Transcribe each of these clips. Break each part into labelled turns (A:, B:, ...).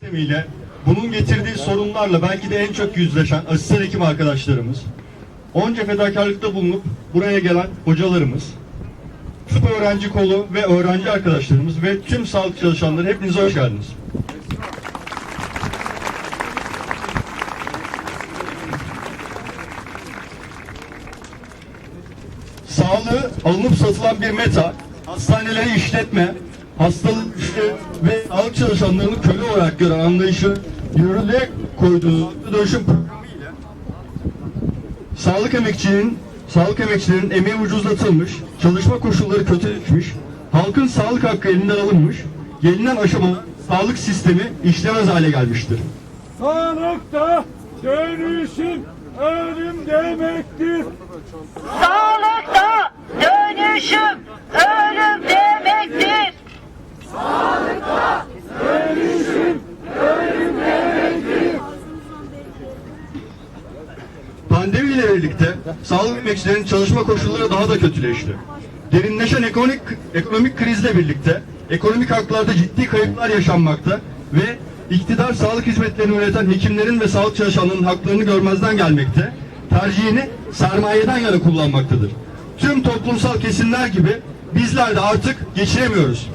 A: sistemiyle bunun getirdiği sorunlarla belki de en çok yüzleşen asistan hekim arkadaşlarımız, onca fedakarlıkta bulunup buraya gelen hocalarımız, tıp öğrenci kolu ve öğrenci arkadaşlarımız ve tüm sağlık çalışanları hepinize hoş geldiniz. Sağlığı alınıp satılan bir meta, hastaneleri işletme, hastalık işte ve sağlık çalışanlarını köle olarak gören anlayışı yürürlüğe koyduğu dönüşüm programı ile sağlık emekçinin sağlık emekçilerin emeği ucuzlatılmış, çalışma koşulları kötüleşmiş, halkın sağlık hakkı elinden alınmış, gelinen aşama sağlık sistemi işlemez hale gelmiştir.
B: Sağlıkta dönüşüm ölüm demektir.
C: Sağlıkta dönüşüm ölüm demektir.
A: Pandemiyle birlikte sağlık emekçilerinin çalışma koşulları daha da kötüleşti. Derinleşen ekonomik, ekonomik krizle birlikte ekonomik haklarda ciddi kayıplar yaşanmakta ve iktidar sağlık hizmetlerini üreten hekimlerin ve sağlık çalışanlarının haklarını görmezden gelmekte, tercihini sermayeden yana kullanmaktadır. Tüm toplumsal kesimler gibi bizler de artık geçiremiyoruz.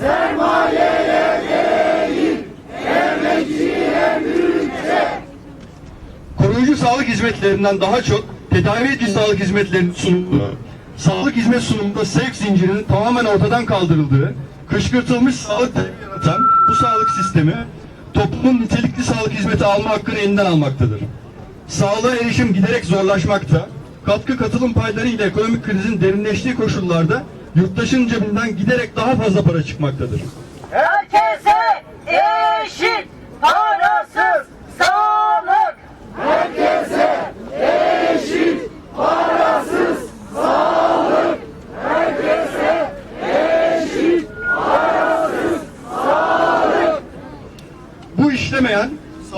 C: Sermayeye değil, emekçiye bütçe.
A: koruyucu sağlık hizmetlerinden daha çok tedavi edici sağlık hizmetlerinin sunulduğu, sağlık hizmet sunumunda sevk zincirinin tamamen ortadan kaldırıldığı, kışkırtılmış sağlık yaratan bu sağlık sistemi toplumun nitelikli sağlık hizmeti alma hakkını elinden almaktadır. Sağlığa erişim giderek zorlaşmakta, katkı katılım payları ile ekonomik krizin derinleştiği koşullarda yurttaşın cebinden giderek daha fazla para çıkmaktadır.
C: Herkese eşit parasız sağlık.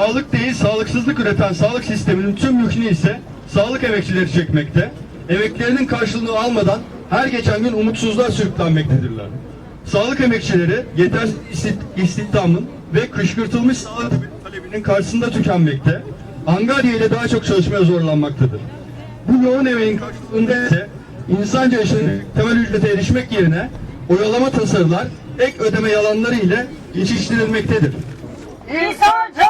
A: Sağlık değil sağlıksızlık üreten sağlık sisteminin tüm yükünü ise sağlık emekçileri çekmekte, emeklerinin karşılığını almadan her geçen gün umutsuzluğa sürüklenmektedirler. Sağlık emekçileri isti- istihdamın ve kışkırtılmış sağlık talebinin karşısında tükenmekte, angarya ile daha çok çalışmaya zorlanmaktadır. Bu yoğun emeğin karşılığında ise insanca yaşayan temel ücrete erişmek yerine oyalama tasarılar, ek ödeme yalanları ile geçiştirilmektedir.
C: İnsanca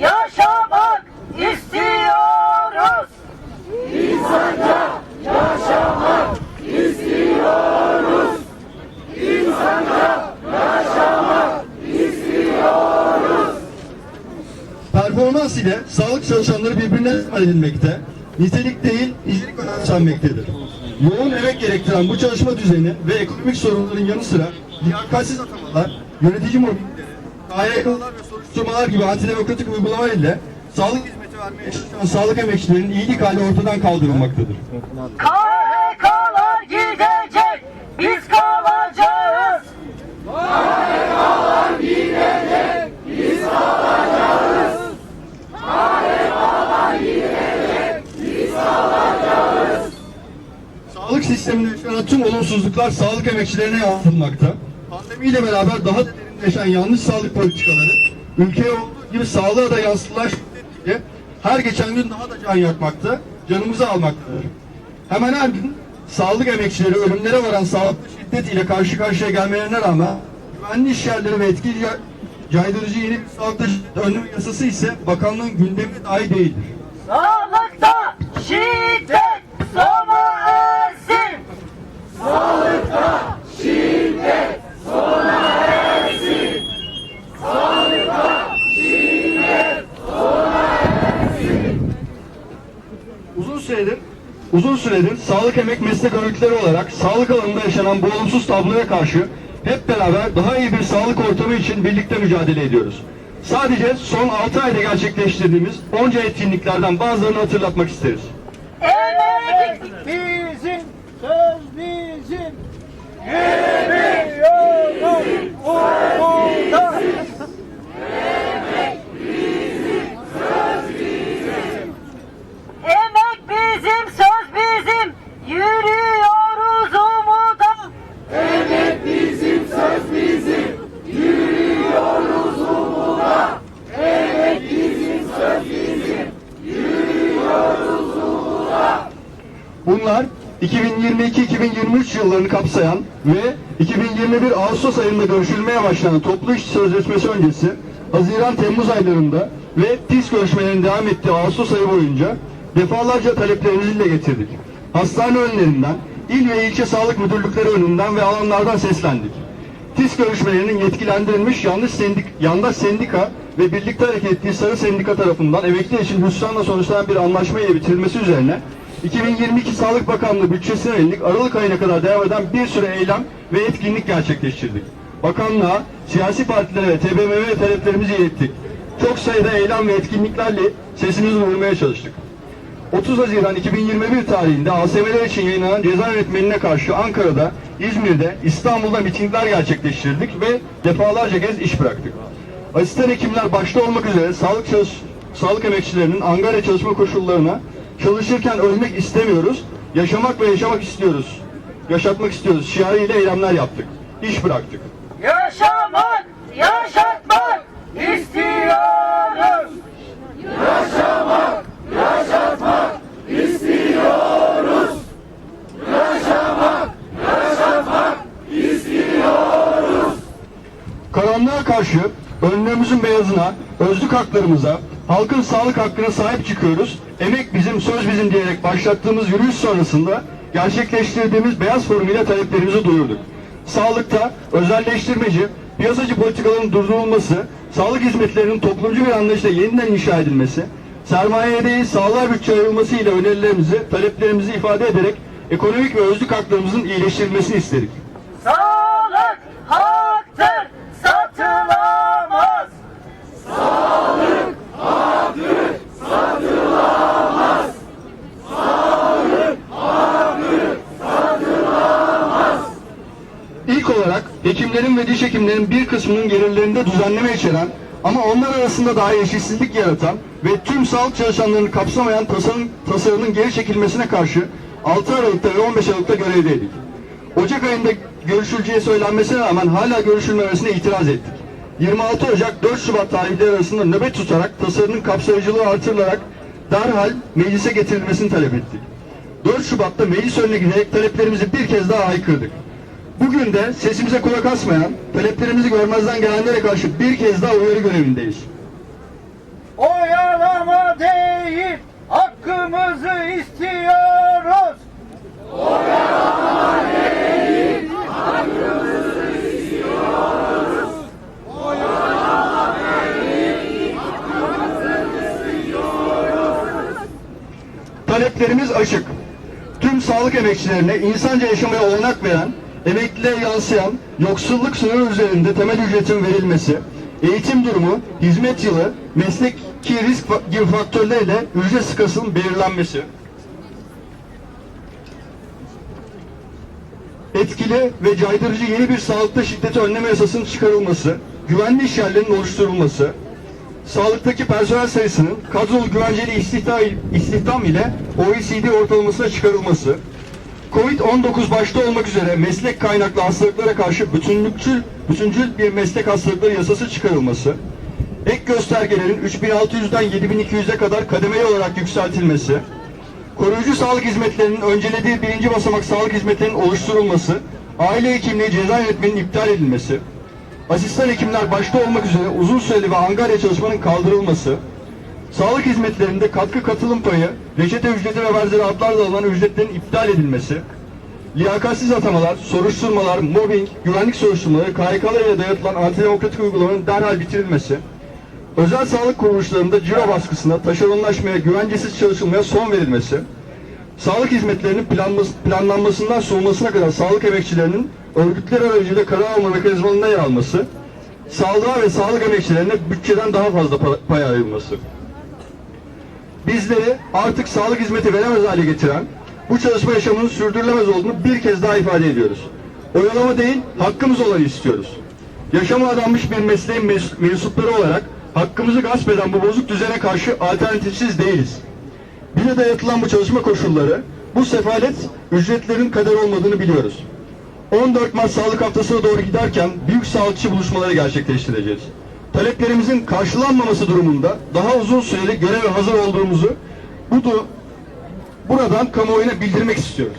C: yaşamak istiyoruz.
A: Performans ile sağlık çalışanları birbirine edilmekte, nitelik değil, nicelik önemsenmektedir. Yoğun emek gerektiren bu çalışma düzeni ve ekonomik sorunların yanı sıra liyakatsiz atamalar, yönetici mobbingleri, KYK'lar ve soruşturmalar gibi antidemokratik uygulamalar ile sağlık hizmeti vermeye çalışan sağlık emekçilerinin iyilik hali ortadan kaldırılmaktadır.
C: KHK'lar gidecek, biz kalacağız.
A: Sağlık sisteminde yaşanan tüm olumsuzluklar sağlık emekçilerine yansıtılmakta. Pandemiyle beraber daha da derinleşen yanlış sağlık politikaları ülkeye olduğu gibi sağlığa da yansıtılan her geçen gün daha da can yakmakta, canımızı almaktadır. Hemen her gün sağlık emekçileri ölümlere varan sağlıklı şiddet ile karşı karşıya gelmelerine rağmen güvenli iş yerleri ve etkili ca- caydırıcı yeni bir sağlıkta önleme yasası ise bakanlığın gündemine dahi değildir.
C: Sağlıkta şiddet
A: sağlık emek meslek örgütleri olarak sağlık alanında yaşanan bu olumsuz tabloya karşı hep beraber daha iyi bir sağlık ortamı için birlikte mücadele ediyoruz. Sadece son 6 ayda gerçekleştirdiğimiz onca etkinliklerden bazılarını hatırlatmak isteriz.
C: Emek
B: Bizim söz bizim. Geliyoruz umutla.
A: 2022-2023 yıllarını kapsayan ve 2021 Ağustos ayında görüşülmeye başlanan toplu iş sözleşmesi öncesi Haziran-Temmuz aylarında ve TİS görüşmelerinin devam ettiği Ağustos ayı boyunca defalarca taleplerimizi dile getirdik. Hastane önlerinden, il ve ilçe sağlık müdürlükleri önünden ve alanlardan seslendik. TİS görüşmelerinin yetkilendirilmiş yanlış sendik, yandaş sendika ve birlikte hareket ettiği Sarı Sendika tarafından emekli için hüsranla sonuçlanan bir anlaşma ile bitirilmesi üzerine 2022 Sağlık Bakanlığı bütçesine yönelik Aralık ayına kadar devam eden bir süre eylem ve etkinlik gerçekleştirdik. Bakanlığa, siyasi partilere ve TBMM'ye taleplerimizi ilettik. Çok sayıda eylem ve etkinliklerle sesimizi duyurmaya çalıştık. 30 Haziran 2021 tarihinde ASM'ler için yayınlanan ceza yönetmenine karşı Ankara'da, İzmir'de, İstanbul'da mitingler gerçekleştirdik ve defalarca kez iş bıraktık. Asistan hekimler başta olmak üzere sağlık çalış sağlık emekçilerinin Angarya çalışma koşullarına çalışırken ölmek istemiyoruz, yaşamak ve yaşamak istiyoruz. Yaşatmak istiyoruz. Şiarıyla eylemler yaptık. İş bıraktık.
C: Yaşamak, yaşatmak istiyoruz.
A: Karanlığa karşı önlüğümüzün beyazına, özlük haklarımıza, halkın sağlık hakkına sahip çıkıyoruz. Emek bizim, söz bizim diyerek başlattığımız yürüyüş sonrasında gerçekleştirdiğimiz beyaz forum ile taleplerimizi duyurduk. Sağlıkta özelleştirmeci, piyasacı politikaların durdurulması, sağlık hizmetlerinin toplumcu bir anlayışla yeniden inşa edilmesi, sermayeye değil sağlığa bütçe ayrılması ile önerilerimizi, taleplerimizi ifade ederek ekonomik ve özlük haklarımızın iyileştirilmesini istedik. Olarak hekimlerin ve diş hekimlerin bir kısmının gelirlerinde düzenleme içeren ama onlar arasında daha eşitsizlik yaratan ve tüm sağlık çalışanlarını kapsamayan tasarım, tasarının geri çekilmesine karşı 6 Aralık'ta ve 15 Aralık'ta görevdeydik. Ocak ayında görüşüleceği söylenmesine rağmen hala görüşülmemesine itiraz ettik. 26 Ocak 4 Şubat tarihleri arasında nöbet tutarak tasarının kapsayıcılığı artırılarak derhal meclise getirilmesini talep ettik. 4 Şubat'ta meclis önüne giderek taleplerimizi bir kez daha haykırdık. Bugün de sesimize kulak asmayan, taleplerimizi görmezden gelenlere karşı bir kez daha uyarı görevindeyiz.
B: Oyalama değil, hakkımızı istiyoruz.
A: Taleplerimiz açık. Tüm sağlık emekçilerine insanca yaşamaya olanak veren, emekliliğe yansıyan yoksulluk sınırı üzerinde temel ücretin verilmesi, eğitim durumu, hizmet yılı, mesleki risk gibi faktörlerle ücret skasının belirlenmesi, etkili ve caydırıcı yeni bir sağlıkta şiddeti önleme yasasının çıkarılması, güvenli iş yerlerinin oluşturulması, sağlıktaki personel sayısının kadrolu güvenceli istihdam, istihdam ile OECD ortalamasına çıkarılması, Covid-19 başta olmak üzere meslek kaynaklı hastalıklara karşı bütünlükçül, bütüncül bir meslek hastalıkları yasası çıkarılması, ek göstergelerin 3600'den 7200'e kadar kademeli olarak yükseltilmesi, koruyucu sağlık hizmetlerinin öncelediği birinci basamak sağlık hizmetlerinin oluşturulması, aile hekimliği ceza yönetmeninin iptal edilmesi, asistan hekimler başta olmak üzere uzun süreli ve angarya çalışmanın kaldırılması, sağlık hizmetlerinde katkı katılım payı, reçete ücreti ve benzeri adlarla alınan ücretlerin iptal edilmesi, liyakatsiz atamalar, soruşturmalar, mobbing, güvenlik soruşturmaları, KHK'lar ile dayatılan antidemokratik uygulamanın derhal bitirilmesi, özel sağlık kuruluşlarında ciro baskısına, taşeronlaşmaya, güvencesiz çalışılmaya son verilmesi, sağlık hizmetlerinin planlanmasından sunulmasına kadar sağlık emekçilerinin örgütler aracılığıyla karar alma mekanizmalarında yer alması, sağlığa ve sağlık emekçilerine bütçeden daha fazla pa- pay ayrılması. Bizleri artık sağlık hizmeti veremez hale getiren, bu çalışma yaşamının sürdürülemez olduğunu bir kez daha ifade ediyoruz. Oyalama değil, hakkımız olanı istiyoruz. Yaşama adanmış bir mesleğin mes- mensupları olarak hakkımızı gasp eden bu bozuk düzene karşı alternatifsiz değiliz. Bize dayatılan bu çalışma koşulları, bu sefalet ücretlerin kader olmadığını biliyoruz. 14 Mart Sağlık Haftası'na doğru giderken büyük sağlıkçı buluşmaları gerçekleştireceğiz. Taleplerimizin karşılanmaması durumunda daha uzun süreli göreve hazır olduğumuzu, bu, du- buradan kamuoyuna bildirmek istiyoruz.